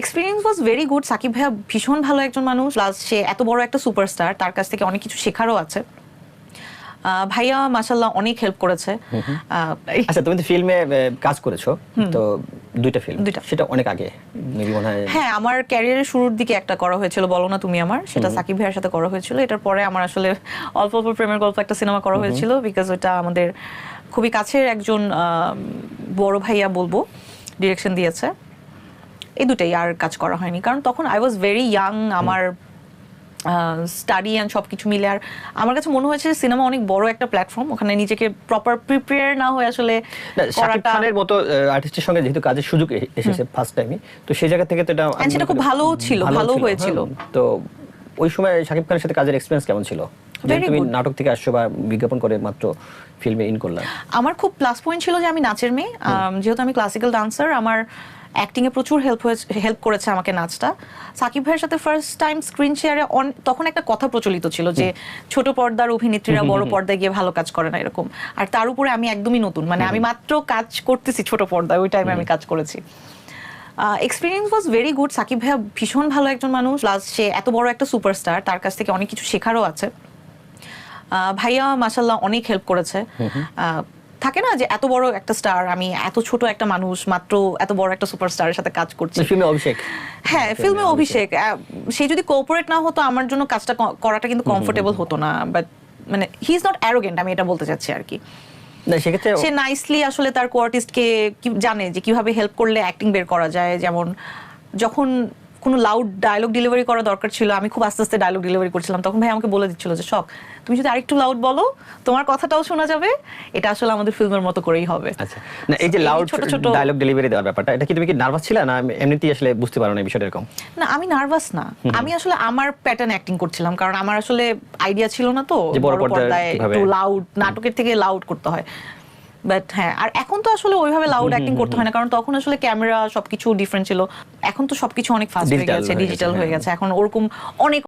Experience was very good Sakib ভাইয়া ভীষণ ভালো একজন মানুষ। প্লাস সে এত বড় একটা সুপারস্টার তার কাছ থেকে অনেক কিছু শেখারও আছে। ভাইয়া মাসাল্লাহ অনেক হেল্প করেছে। আচ্ছা তুমি তো ফিল্মে কাজ করেছ। তো দুইটা ফিল্ম দুইটা। সেটা অনেক আগে মেবি মনে হয় হ্যাঁ আমার ক্যারিয়ারের শুরুর দিকে একটা করা হয়েছিল বলো না তুমি আমার। সেটা সাকিব ভাইয়ের সাথে করা হয়েছিল। এটার পরে আমার আসলে অল্প অল্প প্রেমের গল্প একটা সিনেমা করা হয়েছিল বিকজ ওটা আমাদের খুবই কাছের একজন বড় ভাইয়া বলব ডিরেকশন দিয়েছে। এই দুটাই আর কাজ করা হয়নি। কারণ তখন আই ওয়াজ ভেরি ইয়াং আমার স্টাডি অ্যান্ড সব কিছু মিলে। আর আমার কাছে মনে হয়েছে সিনেমা অনেক বড় একটা প্ল্যাটফর্ম ওখানে নিজেকে প্রপার প্রিপেয়ার না হয়ে আসলে শাকিব খানের মতো আর্টিস্টের সঙ্গে যেহেতু কাজের সুযোগ এসেছে ফার্স্ট টাইমে তো সেই জায়গা থেকে তো এটা সেটা খুব ভালো ছিল, ভালো হয়েছিল। হ্যাঁ। তো ওই সময় শাকিব খানের সাথে কাজের এক্সপিরিয়েন্স কেমন ছিল? তুমি নাটক থেকে আসছো বা বিজ্ঞাপন করে মাত্র ফিল্মে ইন করলাম আমার খুব প্লাস পয়েন্ট ছিল যে আমি নাচের মেয়ে। যেহেতু আমি ক্লাসিক্যাল ডান্সার আমার অ্যাক্টিং এ প্রচুর হেল্প হয়েছে হেল্প করেছে আমাকে নাচটা। সাকিব ভাইয়ের সাথে ফার্স্ট টাইম স্ক্রিন শেয়ারে তখন একটা কথা প্রচলিত ছিল যে ছোট পর্দার অভিনেত্রীরা বড় পর্দায় গিয়ে ভালো কাজ করে না এরকম। আর তার উপরে আমি একদমই নতুন মানে আমি মাত্র কাজ করতেছি ছোট পর্দায় ওই টাইমে আমি কাজ করেছি। Experience was very good Sakib ভাইয়া ভীষণ ভালো একজন মানুষ। প্লাস সে এত বড় একটা সুপারস্টার তার কাছ থেকে অনেক কিছু শেখারও আছে। ভাইয়া মাসাল্লাহ অনেক হেল্প করেছে। থাকে না যে এত বড় একটা স্টার আমি এত ছোট একটা মানুষ মাত্র এত বড় একটা সুপারস্টারের সাথে কাজ করছি। ফিল্মে অভিষেক। হ্যাঁ ফিল্মে অভিষেক। সে যদি কোঅপারেট না হতো আমার জন্য কাজটা করাটা কিন্তু কমফোর্টেবল হতো না। বাট মানে হি ইজ নট অ্যারোগেন্ট আমি এটা বলতে চাচ্ছি আর কি। সে নাইসলি আসলে তার কোয়ার্টিস্টকে জানে যে কীভাবে হেল্প করলে অ্যাক্টিং বের করা যায়। যেমন যখন কোনো লাউড ডায়লগ ডেলিভারি করা দরকার ছিল। আমি খুব আস্তে আস্তে ডায়লগ ডেলিভারি করছিলাম। তখন ভাই আমাকে বলে দিচ্ছিল যে শখ তুমি যদি আরেকটু লাউড বলো তোমার কথাটাও শোনা যাবে। এটা আসলে আমাদের ফিল্মের মতো করেই হবে। আচ্ছা। না এই যে লাউড ছোট ছোট ডায়লগ ডেলিভারি দেওয়ার ব্যাপারটা এটা কি তুমি কি নার্ভাস ছিল? না এমনিতেই আসলে বুঝতে পারো না বিষয়টা এরকম। না আমি নার্ভাস না। আমি আসলে আমার প্যাটার্ন অ্যাক্টিং করছিলাম। কারণ আমার আসলে আইডিয়া ছিল না তো বড় পর্দায় লাউড নাটকের থেকে লাউড করতে হয়। বাট হ্যাঁ আর এখন তো আসলে ওইভাবে লাউড অ্যাক্টিং করতে হয় না। কারণ তখন আসলে ক্যামেরা সবকিছু ডিফারেন্ট ছিল। এখন তো সবকিছু অনেক ফাস্ট হয়ে গেছে ডিজিটাল হয়ে হ্যাঁ। গেছে। এখন ওরকম অনেক